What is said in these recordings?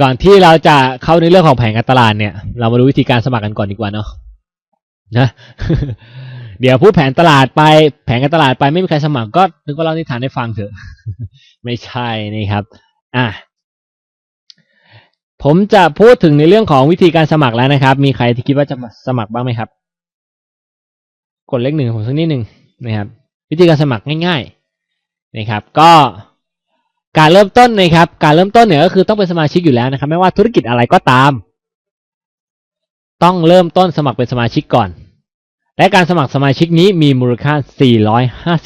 ก่อนที่เราจะเข้าในเรื่องของแผนการตลาดเนี่ย เรามาดูวิธีการสมัครกันก่อนดีกว่าเนาะนะ เดี๋ยวพูดแผนตลาดไป แผนการตลาดไปไม่มีใครสมัครก็นึกว่าเรานิทานให้ฟังเถอะ ไม่ใช่นี่ครับ อะผมจะพูดถึงในเรื่องของวิธีการสมัครแล้วนะครับ มีใครที่คิดว่าจะสมัครบ้างไหมครับ กดเลขหนึ่งผมสักนิดหนึ่งนะครับ วิธีการสมัครง่าย ๆ นะครับ ก็ การเริ่มต้นนะครับการเริ่มต้นเนี่ยก็คือต้องเป็นสมาชิกอยู่แล้วนะครับ ไม่ว่าธุรกิจอะไรก็ตาม ต้องเริ่มต้นสมัครเป็นสมาชิกก่อน และการสมัครสมาชิกนี้มีมูลค่า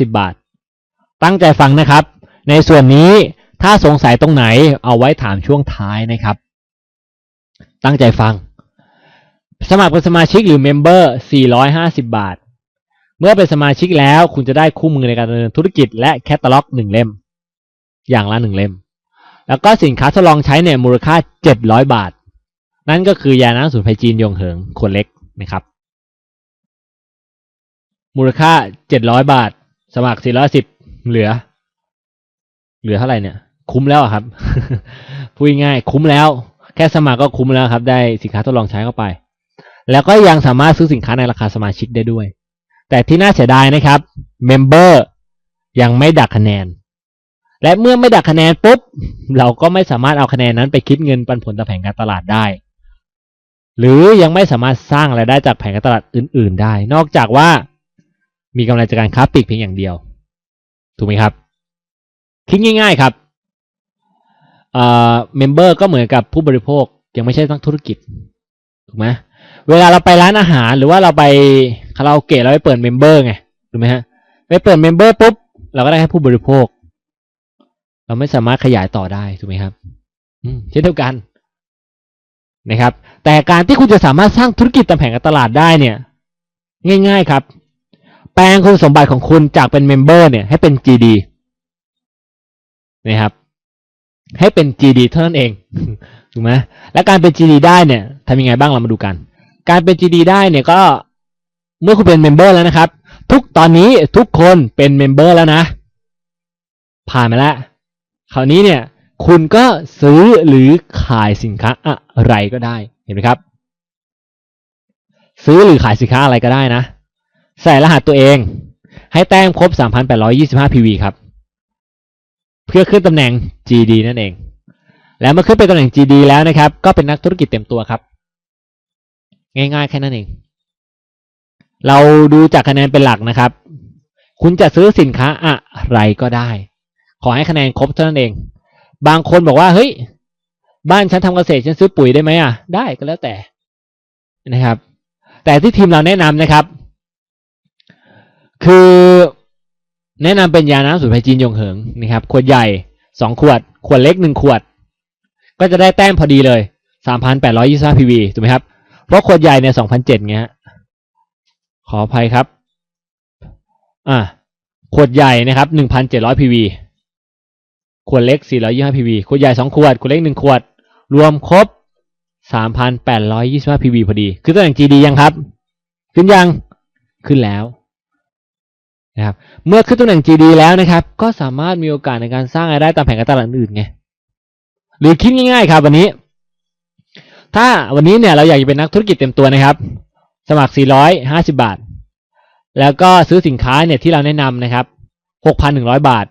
450 บาท ตั้งใจฟังนะครับ ในส่วนนี้ถ้าสงสัยตรงไหนเอาไว้ถามช่วงท้ายนะครับ ตั้งใจฟัง สมัครเป็นสมาชิกหรือเมมเบอร์ 450 บาท เมื่อเป็นสมาชิกแล้วคุณจะได้คู่มือในการดำเนินธุรกิจและแคตตาล็อกหนึ่งเล่ม อย่างละหนึ่งเล่ม แล้วก็สินค้าทดลองใช้เนี่ยมูลค่า 700 บาท นั่นก็คือยาน้ำสูตรไพจีนยงเหิงขวดเล็กนะครับ มูลค่า 700 บาท สมัคร 410 เหลือ เหลือเท่าไหร่เนี่ย คุ้มแล้วครับ พูดง่ายคุ้มแล้ว แค่สมัครก็คุ้มแล้วครับ ได้สินค้าทดลองใช้เข้าไป แล้วก็ยังสามารถซื้อสินค้าในราคาสมาชิกได้ด้วย แต่ที่น่าเสียดายนะครับเมมเบอร์ยังไม่ดักคะแนน และเมื่อไม่ดักคะแนนปุ๊บ เราก็ไม่สามารถเอาคะแนนนั้นไปคิดเงินปันผลต่อแผนการตลาดได้ หรือยังไม่สามารถสร้างรายได้จากแผนการตลาดอื่น ๆ ได้ นอกจากว่ามีกำไรจากการค้าปลีกเพียงอย่างเดียว ถูกไหมครับ คิดง่าย ๆครับเอ่อเมมเบอร์ก็เหมือนกับผู้บริโภคยังไม่ใช่นักธุรกิจถูกไหมเวลาเราไปร้านอาหารหรือว่าเราไปคาราโอเกะเราไปเปิดเมมเบอร์ไงถูกไหมฮะไปเปิดเมมเบอร์ปุ๊บเราก็ได้แค่ผู้บริโภค เราไม่สามารถขยายต่อได้ถูกไหมครับเช่นเดียวกันนะครับ แต่การที่คุณจะสามารถสร้างธุรกิจตามแผนการตลาดได้เนี่ย ง่าย ๆครับ แปลงคุณสมบัติของคุณจากเป็นเมมเบอร์เนี่ยให้เป็น GD นะครับ ให้เป็น GD เท่านั้นเองถูกไหมและการเป็น GD ได้เนี่ยทำยังไงบ้างเรามาดูกัน การเป็น GD ได้เนี่ยก็เมื่อคุณเป็นเมมเบอร์แล้วนะครับ ทุกตอนนี้ทุกคนเป็นเมมเบอร์แล้วนะ ผ่านมาแล้ว คราวนี้เนี่ยคุณก็ซื้อหรือขายสินค้าอะไรก็ได้เห็นไหมครับ ซื้อหรือขายสินค้าอะไรก็ได้นะ ใส่รหัสตัวเอง ให้แต้มครบ 3,825 PV ครับ เพื่อขึ้นตำแหน่ง GD นั่นเอง แล้วเมื่อขึ้นไปตำแหน่ง GD แล้วนะครับ ก็เป็นนักธุรกิจเต็มตัวครับ ง่ายๆ แค่นั้นเอง เราดูจากคะแนนเป็นหลักนะครับ คุณจะซื้อสินค้าอะไรก็ได้ ขอให้คะแนนครบเท่านั้นเอง บางคนบอกว่าเฮ้ย บ้านฉันทำเกษตรฉันซื้อปุ๋ยได้ไหมอะ ได้ก็แล้วแต่นะครับ แต่ที่ทีมเราแนะนำนะครับ คือแนะนำเป็นยาน้ำสูตรไพจีนยงเหิงนะครับขวดใหญ่สองขวด ขวดเล็กหนึ่งขวด ก็จะได้แต้มพอดีเลยสามพันแปดร้อยยี่สิบห้าพีวีถูกไหมครับ เพราะขวดใหญ่เนี่ยสองพันเจ็ดเงี้ยขออภัยครับ อ่าขวดใหญ่นะครับหนึ่งพันเจ็ดร้อยพีวี ขวดเล็กสี่ร้อยยี่ห้าพีวีขวดใหญ่สองขวด ขวดเล็กหนึ่งขวด รวมครบสามพันแปดร้อยยี่สิบห้าพีวีพอดี คือตำแหน่ง GD ยังครับ ขึ้นยัง ขึ้นแล้วนะครับ เมื่อขึ้นตำแหน่ง GD แล้วนะครับ ก็สามารถมีโอกาสในการสร้างรายได้ตามแผนการตลาดอื่นไง หรือคิดง่ายๆครับวันนี้ ถ้าวันนี้เนี่ยเราอยากจะเป็นนักธุรกิจเต็มตัวนะครับ สมัคร 450 บาท แล้วก็ซื้อสินค้าเนี่ยที่เราแนะนำนะครับ 6,100 บาท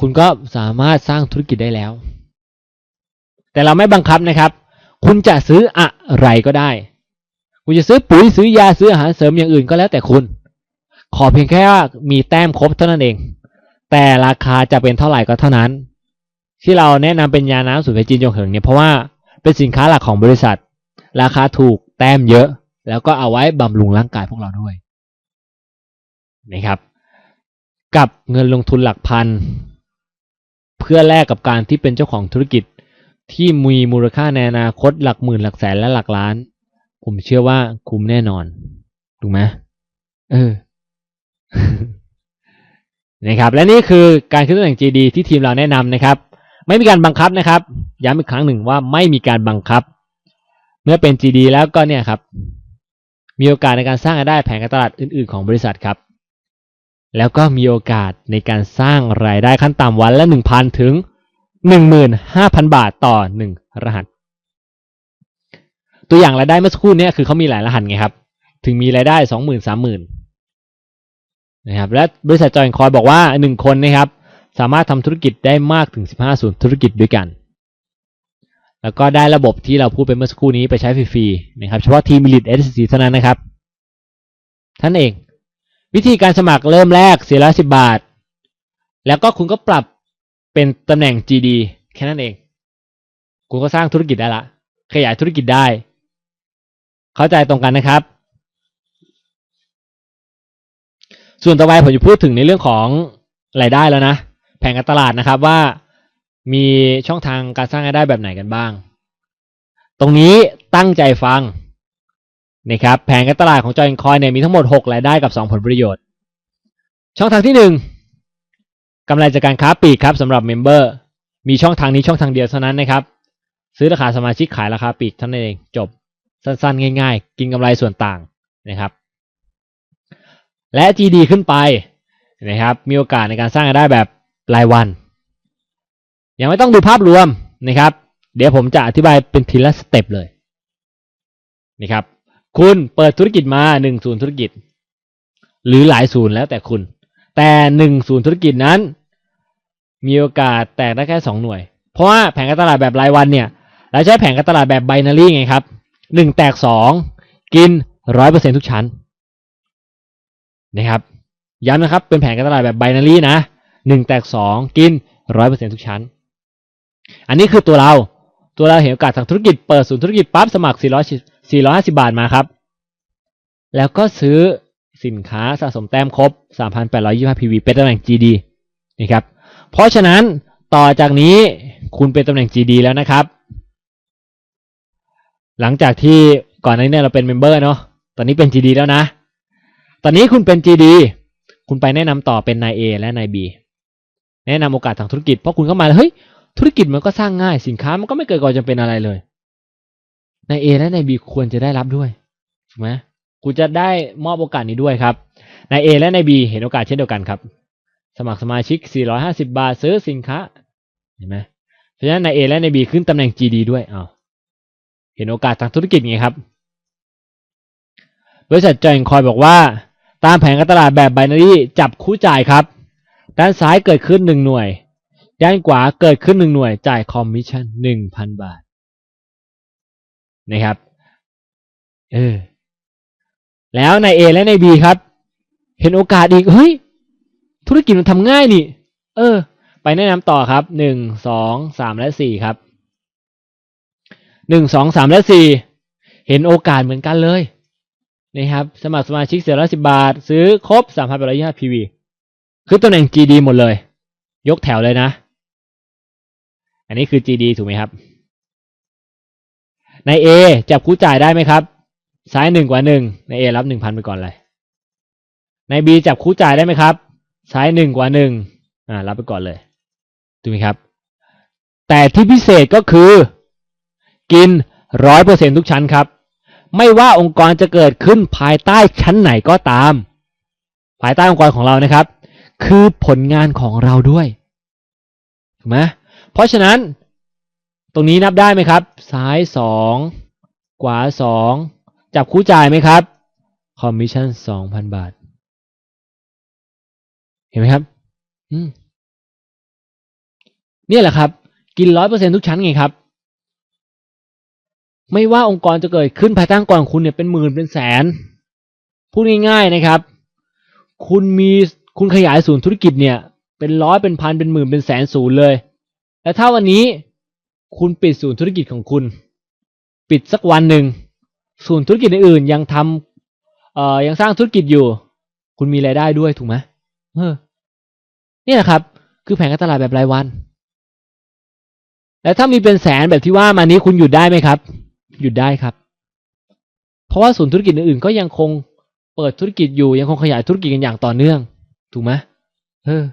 คุณก็สามารถสร้างธุรกิจได้แล้ว แต่เราไม่บังคับนะครับ คุณจะซื้ออะไรก็ได้ คุณจะซื้อปุ๋ยซื้อยาซื้ออาหารเสริมอย่างอื่นก็แล้วแต่คุณ ขอเพียงแค่ว่ามีแต้มครบเท่านั้นเอง แต่ราคาจะเป็นเท่าไหร่ก็เท่านั้น ที่เราแนะนำเป็นยาน้ำสูตรไจีนยงเหิงเนี่ยเพราะว่าเป็นสินค้าหลักของบริษัท ราคาถูกแต้มเยอะ แล้วก็เอาไว้บำรุงร่างกายพวกเราด้วยนะครับ กับเงินลงทุนหลักพัน เพื่อแลกกับการที่เป็นเจ้าของธุรกิจ ที่มีมูลค่าในอนาคตหลักหมื่นหลักแสนและหลักล้าน ผมเชื่อว่าคุ้มแน่นอนถูกไหมเออนะครับและนี่คือการขึ้นตำแหน่ง GD ที่ทีมเราแนะนำนะครับ ไม่มีการบังคับนะครับ ย้ำอีกครั้งหนึ่งว่าไม่มีการบังคับ เมื่อเป็น GD แล้วก็เนี่ยครับ มีโอกาสในการสร้างรายได้แผนการตลาดอื่น ๆ ของบริษัทครับ แล้วก็มีโอกาสในการสร้างรายได้ขั้นต่ำวันละหนึ่งพันถึงหนึ่งหมื่นห้าพันบาทต่อหนึ่งรหัส ตัวอย่างรายได้เมื่อสักครู่นี้คือเขามีหลายรหัสไงครับ ถึงมีรายได้สองหมื่นสามหมื่นนะครับและบริษัทจอยคอยบอกว่าหนึ่งคนนะครับ สามารถทำธุรกิจได้มากถึงสิบห้าศูนย์ธุรกิจด้วยกัน แล้วก็ได้ระบบที่เราพูดไปเมื่อสักครู่นี้ไปใช้ฟรีๆนะครับเฉพาะทีมมิลิตเอสซีเท่านั้นนะครับท่านเอง วิธีการสมัครเริ่มแรก4 1 0บาท แล้วก็คุณก็ปรับเป็นตำแหน่ง GD แค่นั้นเอง คุณก็สร้างธุรกิจได้ละ ขยายธุรกิจได้ เข้าใจตรงกันนะครับ ส่วนต่อไปผมจะพูดถึงในเรื่องของรายได้แล้วนะ แผนการตลาดนะครับว่ามีช่องทางการสร้างรายได้แบบไหนกันบ้าง ตรงนี้ตั้งใจฟัง นะครับแผนการตลาดของจอยคอยเนี่ยมีทั้งหมด 6 รายได้กับ 2 ผลประโยชน์ ช่องทางที่ 1กำไรจากการค้าปลีกครับสำหรับเมมเบอร์มีช่องทางนี้ช่องทางเดียวเท่านั้นนะครับ ซื้อราคาสมาชิกขายราคาปลีกเท่านั้นเองจบสั้นๆ ง่าย ๆ กินกำไรส่วนต่างนะครับ และ GD ขึ้นไปนะครับมีโอกาสในการสร้างรายได้แบบรายวัน ยังไม่ต้องดูภาพรวมนะครับ เดี๋ยวผมจะอธิบายเป็นทีละสเต็ปเลยนะครับ คุณเปิดธุรกิจมาหนึ่งศูนย์ธุรกิจ หรือหลายศูนย์แล้วแต่คุณ แต่หนึ่งศูนย์ธุรกิจนั้น มีโอกาสแตกได้แค่สองหน่วย เพราะว่าแผนการตลาดแบบรายวันเนี่ยเราใช้แผนการตลาดแบบไบนารีไงครับหนึ่งแตกสองกินร้อยเปอร์เซ็นทุกชั้นนะครับย้ำนะครับเป็นแผนการตลาดแบบไบนารีนะหนึ่งแตกสองกินร้อยเปอร์เซ็นทุกชั้น อันนี้คือตัวเราตัวเราเห็นโอกาสทางธุรกิจเปิดศูนย์ธุรกิจปั๊บสมัคร400 450 บาทมาครับ แล้วก็ซื้อสินค้าสะสมแต้มครบ 3,825 PV เป็นตำแหน่ง GD นะครับ เพราะฉะนั้นต่อจากนี้คุณเป็นตำแหน่ง GD แล้วนะครับ หลังจากที่ก่อนหน้านี้เราเป็นเมมเบอร์เนาะ ตอนนี้เป็น GD แล้วนะ ตอนนี้คุณเป็น GD คุณไปแนะนำต่อเป็นนาย A และนาย B แนะนำโอกาสทางธุรกิจ เพราะคุณเข้ามาเฮ้ยธุรกิจมันก็สร้างง่าย สินค้ามันก็ไม่เกิดก่อนจำเป็นอะไรเลย ใน A และใน B ควรจะได้รับด้วยถูกไหมคุณจะได้มอบโอกาสนี้ด้วยครับ ใน A และใน B เห็นโอกาสเช่นเดียวกันครับ สมัครสมาชิก 450 บาทซื้อสินค้าเห็นไหมเพราะฉะนั้นใน A และใน B ขึ้นตำแหน่ง GD ด้วยอ้าวเห็นโอกาสทางธุรกิจไงครับบริษัทจอยคอยบอกว่า ตามแผนการตลาดแบบไบนารีจับคู่จ่ายครับ ด้านซ้ายเกิดขึ้นหนึ่งหน่วย ด้านขวาเกิดขึ้นหนึ่งหน่วยจ่ายคอมมิชชั่นหนึ่งพันบาท นะครับเออแล้วใน A และใน B ครับ เห็นโอกาสอีกเฮ้ย ธุรกิจมันทำง่ายนี่ เออ ไปแนะนำต่อครับหนึ่งสองสามและสี่ครับหนึ่งสองสามและสี่เห็นโอกาสเหมือนกันเลยนะครับ สมัครสมาชิกเสียร้อยสิบาท ซื้อครบสามพันแปดร้อยยี่สิบ PV คือตำแหน่ง GD หมดเลย ยกแถวเลยนะ อันนี้คือ GD ถูกไหมครับ ใน A จับคู่จ่ายได้ไหมครับ ซ้ายหนึ่งกว่าหนึ่งใน A รับหนึ่งพันไปก่อนเลย ใน B จับคู่จ่ายได้ไหมครับ ซ้ายหนึ่งกว่าหนึ่งอ่า รับไปก่อนเลยถูกไหมครับ แต่ที่พิเศษก็คือ กินร้อยเปอร์เซ็นทุกชั้นครับ ไม่ว่าองค์กรจะเกิดขึ้นภายใต้ชั้นไหนก็ตาม ภายใต้องค์กรของเรานะครับ คือผลงานของเราด้วยถูกไหมเพราะฉะนั้น ตรงนี้นับได้ไหมครับ ซ้ายสองขวาสองจับคู่จ่ายไหมครับ คอมมิชชั่นสองพันบาท เห็นไหมครับ อืมเนี่ยแหละครับ กินร้อยเปอร์เซ็นทุกชั้นไงครับ ไม่ว่าองค์กรจะเกิดขึ้นภายใต้องค์กรของคุณเนี่ยเป็นหมื่นเป็นแสน พูดง่ายๆนะครับ คุณมีคุณขยายศูนย์ธุรกิจเนี่ย เป็นร้อยเป็นพันเป็นหมื่นเป็นแสนศูนย์เลย แล้วถ้าวันนี้ คุณปิดศูนย์ธุรกิจของคุณ ปิดสักวันหนึ่งศูนย์ธุรกิจอื่นยังทำเอ่อยังสร้างธุรกิจอยู่ คุณมีรายได้ด้วยถูกไหมเออนี่แหละครับ คือแผนการตลาดแบบรายวัน แล้วถ้ามีเป็นแสนแบบที่ว่ามานี้คุณหยุดได้ไหมครับ หยุดได้ครับ เพราะว่าศูนย์ธุรกิจอื่นๆ ก็ยังคงเปิดธุรกิจอยู่ยังคงขยายธุรกิจกันอย่างต่อเนื่อง ถูกไหมเออ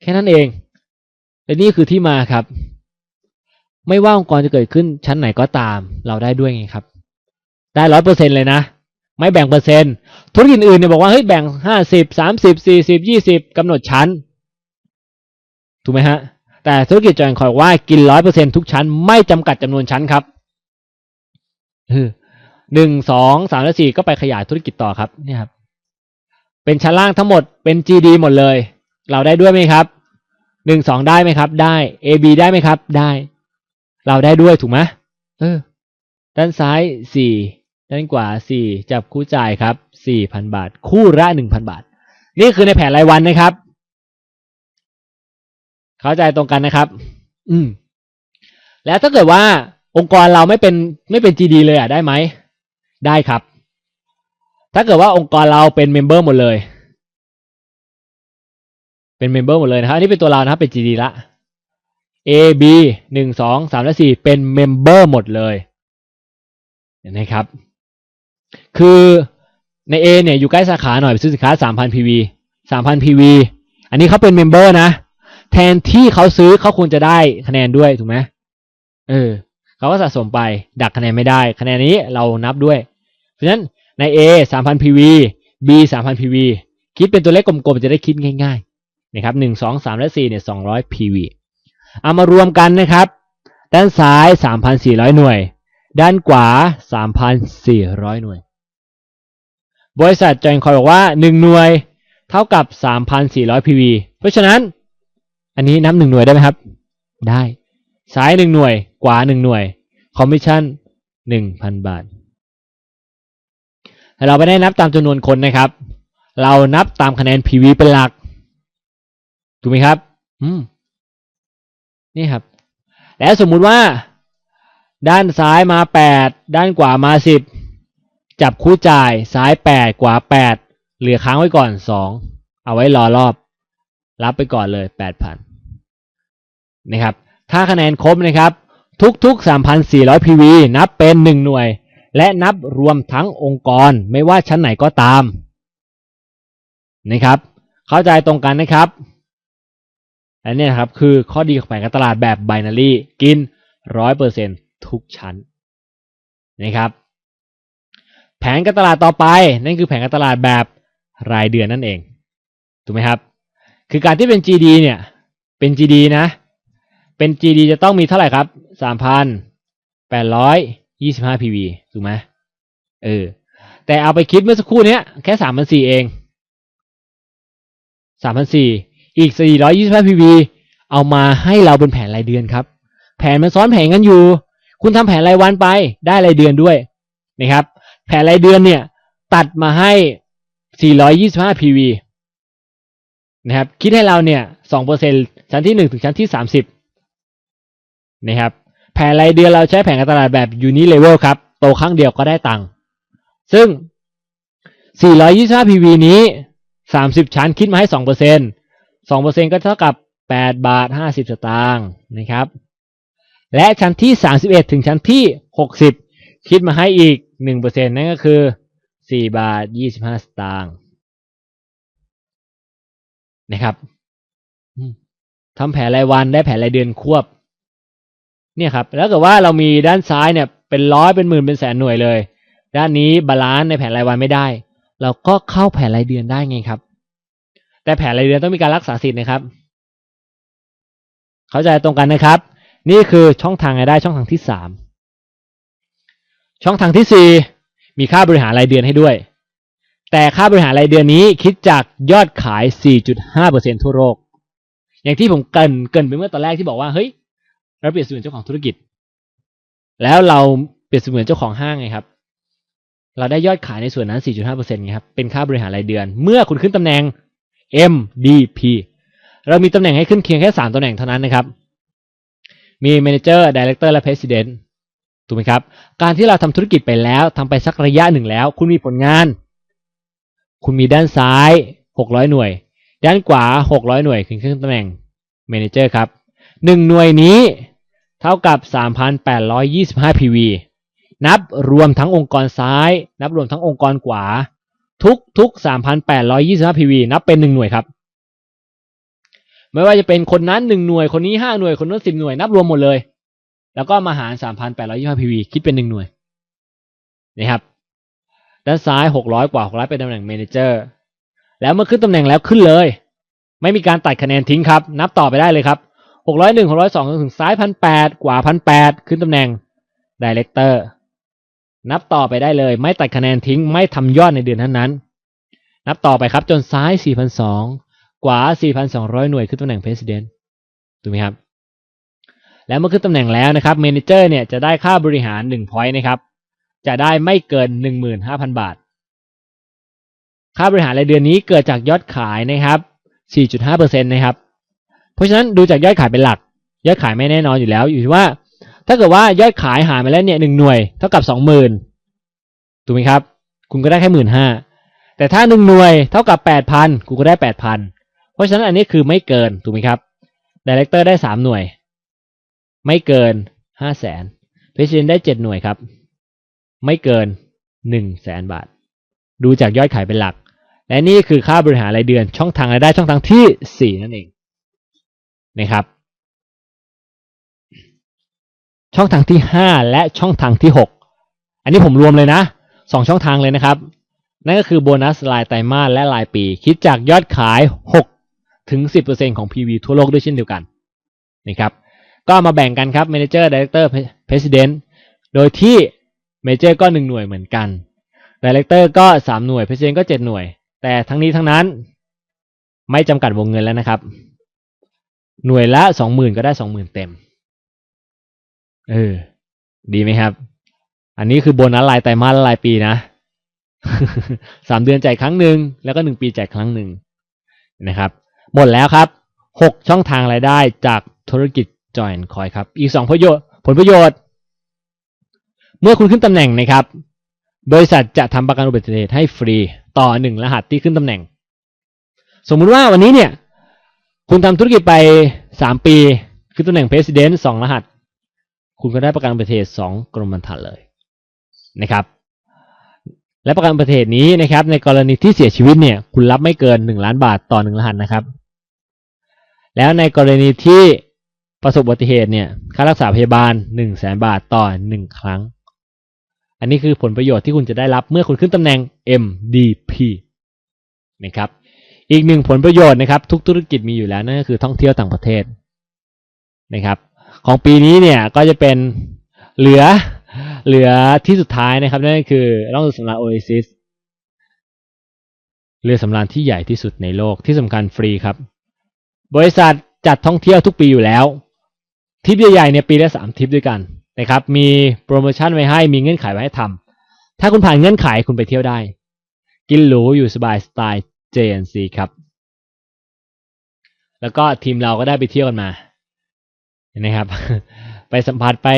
แค่นั้นเองและนี่คือที่มาครับ ไม่ว่าองค์กรจะเกิดขึ้นชั้นไหนก็ตาม เราได้ด้วยไงครับ ได้ร้อยเปอร์เซ็นเลยนะ ไม่แบ่งเปอร์เซ็นต์ธุรกิจอื่นเนี่ยบอกว่าเฮ้ยแบ่งห้าสิบสามสิบสี่สิบยี่สิบกำหนดชั้น ถูกไหมฮะ แต่ธุรกิจจอยคอยว่ากินร้อยเปอร์เซ็นทุกชั้น ไม่จำกัดจำนวนชั้นครับหนึ่งสองสามและสี่ก็ไปขยายธุรกิจต่อครับเนี่ยครับ เป็นชั้นล่างทั้งหมดเป็น GD หมดเลย เราได้ด้วยไหมครับหนึ่งสองได้ไหมครับ ได้ AB ได้ไหมครับ ได้ เราได้ด้วยถูกไหมเออ ด้านซ้ายสี่ด้านขวาสี่จับคู่จ่ายครับสี่พันบาท คู่ละหนึ่งพันบาท นี่คือในแผนรายวันนะครับ เข้าใจตรงกันนะครับ อืม แล้วถ้าเกิดว่าองค์กรเราไม่เป็นไม่เป็น GD เลยอะได้ไหม ได้ครับ ถ้าเกิดว่าองค์กรเราเป็นเมมเบอร์หมดเลย เป็นเมมเบอร์หมดเลยนะครับ อันนี้เป็นตัวเรานะครับเป็น GD ละ A B หนึ่งสองสามและสี่เป็นเมมเบอร์หมดเลยเห็นไหมครับ คือใน A เนี่ยอยู่ใกล้สาขาหน่อยไปซื้อสินค้าสามพัน PV สามพัน PV อันนี้เขาเป็นเมมเบอร์นะ แทนที่เขาซื้อเขาควรจะได้คะแนนด้วยถูกไหมเออเขาก็สะสมไปดักคะแนนไม่ได้ คะแนนนี้เรานับด้วย เพราะฉะนั้นใน A สามพัน PV B สามพัน PV คิดเป็นตัวเลขกลมๆ จะได้คิดง่ายๆนะครับหนึ่งสองสามและสี่เนี่ยสองร้อย PV เอามารวมกันนะครับ ด้านซ้าย 3,400 หน่วย ด้านขวา 3,400 หน่วย บริษัทจอยคอยบอกว่า 1 หน่วยเท่ากับ 3,400 PV เพราะฉะนั้น อันนี้นับ 1 หน่วยได้ไหมครับ ได้ ซ้าย 1 หน่วย ขวา 1 หน่วย คอมมิชชั่น 1,000 บาทเราไม่ได้นับตามจำนวนคนนะครับ เรานับตามคะแนน PV เป็นหลัก ถูกไหมครับ อืม นี่ครับ แล้วสมมุติว่า ด้านซ้ายมาแปดด้านขวามาสิบจับคู่จ่ายซ้ายแปดขวาแปดเหลือค้างไว้ก่อนสองเอาไว้รอรอบ รับไปก่อนเลยแปดพันนะครับ ถ้าคะแนนครบนะครับ ทุกๆ 3,400 PV นับเป็นหนึ่งหน่วย และนับรวมทั้งองค์กรไม่ว่าชั้นไหนก็ตามนะครับ เข้าใจตรงกันนะครับ และเนี่ยครับคือข้อดีของแผนการตลาดแบบ binary กินร้อยเปอร์เซ็นทุกชั้นนะครับ แผนการตลาดต่อไปนั่นคือแผนการตลาดแบบรายเดือนนั่นเองถูกไหมครับ คือการที่เป็น GD เนี่ยเป็น GD นะ เป็น GD จะต้องมีเท่าไหร่ครับสามพันแปดร้อยยี่สิบห้า PV ถูกไหมเออแต่เอาไปคิดเมื่อสักครู่เนี้ยแค่สามพันสี่เองสามพันสี่ อีก 425 PV เอามาให้เราบนแผนรายเดือนครับ แผนมันซ้อนแผนกันอยู่ คุณทำแผนรายวันไปได้รายเดือนด้วยนะครับ แผนรายเดือนเนี่ย ตัดมาให้ 425 PV นะครับ คิดให้เราเนี่ย 2%ชั้นที่ 1 ถึงชั้นที่ 30 นะครับ แผนรายเดือนเราใช้แผนการตลาดแบบ Unilevel ครับ โตครั้งเดียวก็ได้ตังค์ ซึ่ง 425 PV นี้ 30 ชั้นคิดมาให้ 2% เปอร์เซ็นสองเปอร์เซ็นก็เท่ากับแปดบาทห้าสิบสตางค์นะครับ และชั้นที่สามสิบเอ็ดถึงชั้นที่หกสิบคิดมาให้อีกหนึ่งเปอร์เซ็นนั่นก็คือสี่บาทยี่สิบห้าสตางค์นะครับทำแผนรายวันได้แผนรายเดือนควบ เนี่ยครับ แล้วกิดว่าเรามีด้านซ้ายเนี่ยเป็นร้อยเป็นหมื่นเป็นแสนหน่วยเลย ด้านนี้บาลานซ์ในแผนรายวันไม่ได้ เราก็เข้าแผนรายเดือนได้ไงครับ แต่แผนรายเดือนต้องมีการรักษาสิทธิ์นะครับ เข้าใจตรงกันนะครับ นี่คือช่องทางรายได้ช่องทางที่สามช่องทางที่สี่มีค่าบริหารรายเดือนให้ด้วย แต่ค่าบริหารรายเดือนนี้คิดจากยอดขาย 4.5%ทั่วโลกอย่างที่ผมเกรินเกรินไปเมื่อตอนแรกที่บอกว่าเฮ้ยเราเปรียบเสมือนเจ้าของธุรกิจ แล้วเราเปรียบเสมือนเจ้าของห้างไงครับ เราได้ยอดขายในส่วนนั้น 4.5%ไงครับเป็นค่าบริหารรายเดือน เมื่อคุณขึ้นตำแหน่ง MDP เรามีตำแหน่งให้ขึ้นเคียงแค่ 3ตำแหน่งเท่านั้นนะครับ มี Manager Director และ President ถูกไหมครับ การที่เราทำธุรกิจไปแล้วทำไปสักระยะหนึ่งแล้ว คุณมีผลงาน คุณมีด้านซ้าย 600 หน่วย ด้านขวา 600 หน่วยขึ้นขึ้นตำแหน่ง Manager ครับ 1 หน่วยนี้เท่ากับ 3,825 PV นับรวมทั้งองค์กรซ้าย นับรวมทั้งองค์กรขวา ทุกทุก3,825 PV นับเป็น1หน่วยครับไม่ว่าจะเป็นคนนั้น1หน่วยคนนี้5หน่วยคนนั้น10หน่วยนับรวมหมดเลย แล้วก็มาหาร3,825 PV คิดเป็น1หน่วยนะครับ ด้านซ้าย600กว่า600เป็นตำแหน่ง Manager แล้วเมื่อขึ้นตำแหน่งแล้วขึ้นเลย ไม่มีการตัดคะแนนทิ้งครับ นับต่อไปได้เลยครับหกร้อยหนึ่งหกร้อยสองถึงซ้ายพันแปดกว่าพันแปดขึ้นตำแหน่งดีเลกเตอร์ นับต่อไปได้เลย ไม่ตัดคะแนนทิ้ง ไม่ทำยอดในเดือนนั้นนั้นๆนับต่อไปครับจนซ้ายสี่พันสองกว่าสี่พันสองร้อยหน่วยขึ้นตำแหน่ง President ถูกไหมครับ แล้วเมื่อขึ้นตำแหน่งแล้วนะครับเมนเจอร์เนี่ยจะได้ค่าบริหารหนึ่งพอยต์นะครับ จะได้ไม่เกินหนึ่งหมื่นห้าพันบาท ค่าบริหารรายเดือนนี้เกิดจากยอดขายนะครับ 4.5%นะครับ เพราะฉะนั้นดูจากยอดขายเป็นหลัก ยอดขายไม่แน่นอนอยู่แล้ว อยู่ที่ว่า ถ้าเกิดว่ายอดขายหารมาแล้วเนี่ยหนึ่งหน่วยเท่ากับสองหมื่นถูกไหมครับ คุณก็ได้แค่หมื่นห้าแต่ถ้าหนึ่งหน่วยเท่ากับแปดพันคุณก็ได้แปดพันเพราะฉะนั้นอันนี้คือไม่เกินถูกไหมครับดีเลกเตอร์ได้สามหน่วย ไม่เกินห้าแสนเพชรได้เจ็ดหน่วยครับ ไม่เกินหนึ่งแสนบาท ดูจากยอดขายเป็นหลัก และนี่คือค่าบริหารรายเดือนช่องทางรายได้ช่องทางที่สี่นั่นเองนะครับ ช่องทางที่ห้าและช่องทางที่หกอันนี้ผมรวมเลยนะสองช่องทางเลยนะครับ นั่นก็คือโบนัสรายไตรมาสและรายปี คิดจากยอดขายหกถึงสิบเปอร์เซ็นของ PV ทั่วโลกด้วยเช่นเดียวกันนะครับก็มาแบ่งกันครับ Manager Director President โดยที่ Major ก็หนึ่งหน่วยเหมือนกัน Director ก็สามหน่วย President ก็เจ็ดหน่วย แต่ทั้งนี้ทั้งนั้นไม่จำกัดวงเงินแล้วนะครับ หน่วยละสองหมื่นก็ได้สองหมื่นเต็ม เออ ดีไหมครับ อันนี้คือโบนัสรายไตรมาสรายปีนะสามเดือนจ่ายครั้งหนึ่งแล้วก็หนึ่งปีจ่ายครั้งหนึ่งนะครับ หมดแล้วครับหกช่องทางรายได้จากธุรกิจจอยน์คอยครับ อีกสองประโยชน์ ผลประโยชน์ เมื่อคุณขึ้นตำแหน่งนะครับ บริษัทจะทำประกันอุบัติเหตุให้ฟรีต่อหนึ่งรหัสที่ขึ้นตำแหน่ง สมมุติว่าวันนี้เนี่ย คุณทำธุรกิจไปสามปี ขึ้นตำแหน่ง President สองรหัส คุณก็ได้ประกันอุบัติเหตุสองกรมธรรม์เลยนะครับและประกันอุบัติเหตุนี้นะครับ ในกรณีที่เสียชีวิตเนี่ยคุณรับไม่เกินหนึ่งล้านบาทต่อหนึ่งรหัสนะครับ แล้วในกรณีที่ประสบอุบัติเหตุเนี่ยค่ารักษาพยาบาลหนึ่งแสนบาทต่อหนึ่งครั้ง อันนี้คือผลประโยชน์ที่คุณจะได้รับเมื่อคุณขึ้นตำแหน่ง MDP นะครับอีกหนึ่งผลประโยชน์นะครับ ทุกธุรกิจมีอยู่แล้วนั่นก็คือท่องเที่ยวต่างประเทศนะครับ ของปีนี้เนี่ยก็จะเป็นเหลือเหลือที่สุดท้ายนะครับ นั่นก็คือล่องเรือสำราญโอเอซิสเรือสำราญที่ใหญ่ที่สุดในโลกที่สำคัญฟรีครับ บริษัทจัดท่องเที่ยวทุกปีอยู่แล้วทริปใหญ่ๆเนี่ยปีละสามทริปด้วยกันนะครับ มีโปรโมชั่นไว้ให้มีเงื่อนไขไว้ให้ทำถ้าคุณผ่านเงื่อนไขคุณไปเที่ยวได้ กินหรูอยู่สบายสไตล์ JNC ครับ แล้วก็ทีมเราก็ได้ไปเที่ยวกันมา นะครับ ไปสัมผัสไป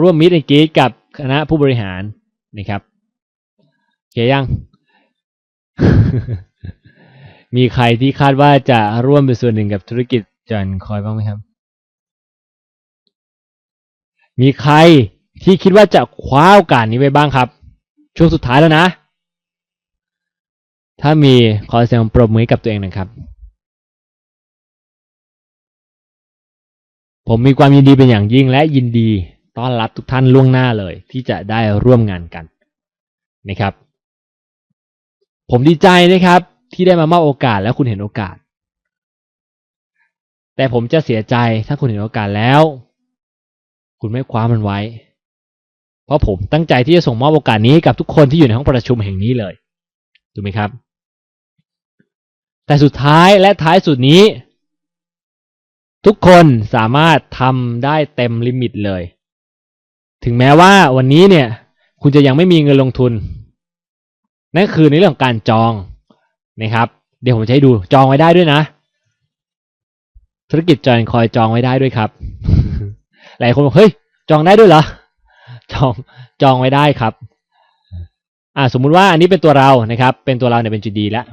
ร่วมมิตรกีกับคณะผู้บริหารนะครับโอเคยัง มีใครที่คาดว่าจะร่วมเป็นส่วนหนึ่งกับธุรกิจจันคอยบ้างไหมครับ มีใครที่คิดว่าจะคว้าโอกาสนี้ไปบ้างครับ ช่วงสุดท้ายแล้วนะ ถ้ามีขอเสียงปรบมือให้กับตัวเองหนะครับ ผมมีความยินดีเป็นอย่างยิ่งและยินดีต้อนรับทุกท่านล่วงหน้าเลย ที่จะได้ร่วมงานกันนะครับ ผมดีใจนะครับ ที่ได้มามอบโอกาสแล้วคุณเห็นโอกาส แต่ผมจะเสียใจถ้าคุณเห็นโอกาสแล้ว คุณไม่คว้ามันไว้ เพราะผมตั้งใจที่จะส่งมอบโอกาสนี้ให้กับทุกคนที่อยู่ในห้องประชุมแห่งนี้เลยถูกไหมครับ แต่สุดท้ายและท้ายสุดนี้ ทุกคนสามารถทำได้เต็มลิมิตเลย ถึงแม้ว่าวันนี้เนี่ย คุณจะยังไม่มีเงินลงทุน นั่นคือในเรื่องการจองนะครับ เดี๋ยวผมจะให้ดูจองไว้ได้ด้วยนะ ธุรกิจจอยคอยจองไว้ได้ด้วยครับ หลายคนบอกเฮ้ย จองได้ด้วยเหรอ จองจองไว้ได้ครับ อ่าสมมุติว่าอันนี้เป็นตัวเรานะครับ เป็นตัวเราเนี่ยเป็นจุดดีแล้ว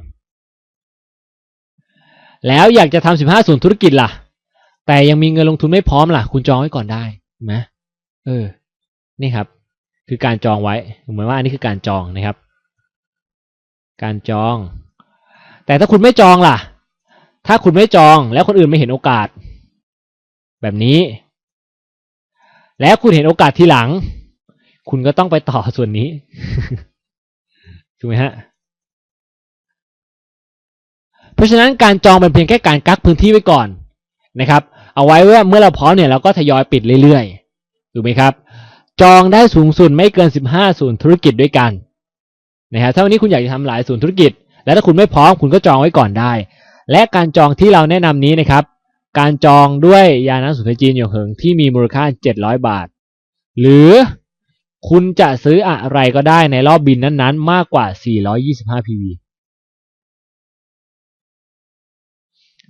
แล้วอยากจะทำสิบห้าศูนย์ธุรกิจล่ะ แต่ยังมีเงินลงทุนไม่พร้อมล่ะ คุณจองไว้ก่อนได้นไหมเออ นี่ครับ คือการจองไว้เหมือนว่าอันนี้คือการจองนะครับ การจอง แต่ถ้าคุณไม่จองล่ะ ถ้าคุณไม่จองแล้วคนอื่นไม่เห็นโอกาส แบบนี้ แล้วคุณเห็นโอกาสทีหลัง คุณก็ต้องไปต่อส่วนนี้ถูกไหมฮะเพราะฉะนั้นการจองเป็นเพียงแค่การกักพื้นที่ไว้ก่อน นะครับ เอาไว้ว่าเมื่อเราพร้อมเนี่ยเราก็ทยอยปิดเรื่อยๆถูกไหมครับ จองได้สูงสุดไม่เกิน 15 ศูนย์ธุรกิจด้วยกันนะฮะถ้าวันนี้คุณอยากจะทำหลายศูนย์ธุรกิจ แล้วถ้าคุณไม่พร้อมคุณก็จองไว้ก่อนได้ และการจองที่เราแนะนำนี้นะครับ การจองด้วยยาน้ำสูตรไทยจีนหยงเหิงที่มีมูลค่า 700 บาท หรือคุณจะซื้ออะไรก็ได้ในรอบบินนั้นๆ มากกว่า 425 PV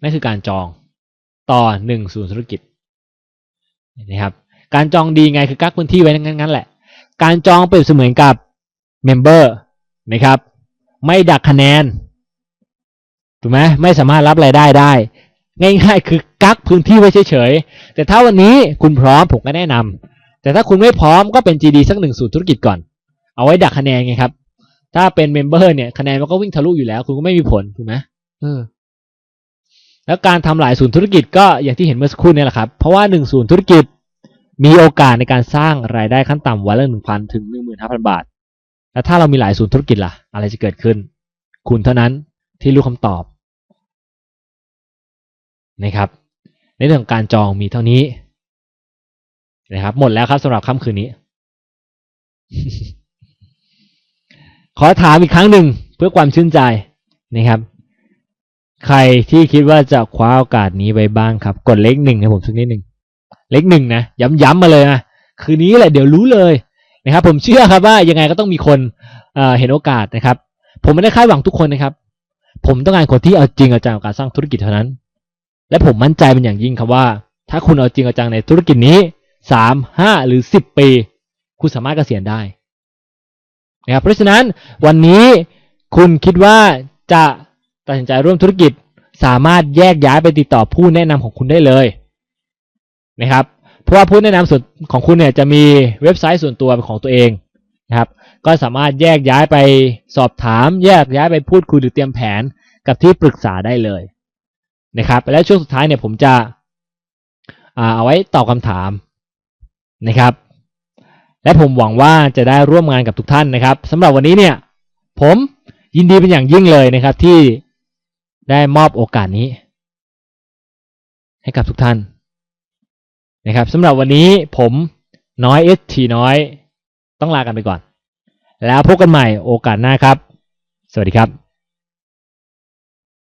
นั่นคือการจอง ต่อหนึ่งศูนย์ธุรกิจนะครับการจองดีไงคือกักพื้นที่ไว้งั้นๆแหละ การจองเปรียบเสมือนกับเมมเบอร์นะครับ ไม่ดักคะแนนถูกไหมไม่สามารถรับรายได้ได้ ง่ายๆ คือกักพื้นที่ไว้เฉยๆ แต่ถ้าวันนี้คุณพร้อมผมก็แนะนำแต่ถ้าคุณไม่พร้อมก็เป็น GD สักหนึ่งศูนย์ธุรกิจก่อน เอาไว้ดักคะแนนไงครับ ถ้าเป็นเมมเบอร์เนี่ยคะแนนมันก็วิ่งทะลุอยู่แล้ว คุณก็ไม่มีผลถูกไหมเออ แล้วการทำหลายศูนย์ธุรกิจก็อย่างที่เห็นเมื่อสักครู่นี่แหละครับ เพราะว่าหนึ่งศูนย์ธุรกิจมีโอกาสในการสร้างรายได้ขั้นต่ำวันละหนึ่งพันถึงหนึ่งหมื่นห้าพันบาท แล้วถ้าเรามีหลายศูนย์ธุรกิจล่ะ อะไรจะเกิดขึ้น คุณเท่านั้นที่รู้คำตอบนะครับ ในเรื่องของการจองมีเท่านี้นะครับ หมดแล้วครับสำหรับค่ำคืนนี้ ขอถามอีกครั้งหนึ่งเพื่อความชื่นใจนะครับ ใครที่คิดว่าจะคว้าโอกาสนี้ไว้บ้างครับ กดเลขหนึ่งนะผมสักนิดหนึ่งเลขหนึ่งนะย้ำๆมาเลยนะคืนนี้แหละเดี๋ยวรู้เลยนะครับผมเชื่อครับว่ายังไงก็ต้องมีคนเเห็นโอกาสนะครับ ผมไม่ได้คาดหวังทุกคนนะครับ ผมต้องการคนที่เอาจริงเอาจังกับการสร้างธุรกิจเท่านั้น และผมมั่นใจเป็นอย่างยิ่งครับว่า ถ้าคุณเอาจริงเอาจังในธุรกิจนี้สามห้าหรือสิบปี คุณสามารถเกษียณได้นะครับเพราะฉะนั้นวันนี้คุณคิดว่าจะ ตัดสินใจร่วมธุรกิจสามารถแยกย้ายไปติดต่อผู้แนะนำของคุณได้เลยนะครับ เพราะว่าผู้แนะนำส่วนของคุณเนี่ยจะมีเว็บไซต์ส่วนตัวเป็นของตัวเองนะครับ ก็สามารถแยกย้ายไปสอบถาม แยกย้ายไปพูดคุยหรือเตรียมแผนกับที่ปรึกษาได้เลยนะครับและช่วงสุดท้ายเนี่ยผมจะเอาไว้ตอบคำถามนะครับ และผมหวังว่าจะได้ร่วมงานกับทุกท่านนะครับสำหรับวันนี้เนี่ย ผมยินดีเป็นอย่างยิ่งเลยนะครับที่ ได้มอบโอกาสนี้ ให้กับทุกท่านนะครับสำหรับวันนี้ผมน้อยเอสทีน้อย ต้องลากันไปก่อน แล้วพบกันใหม่โอกาสหน้าครับ สวัสดีครับ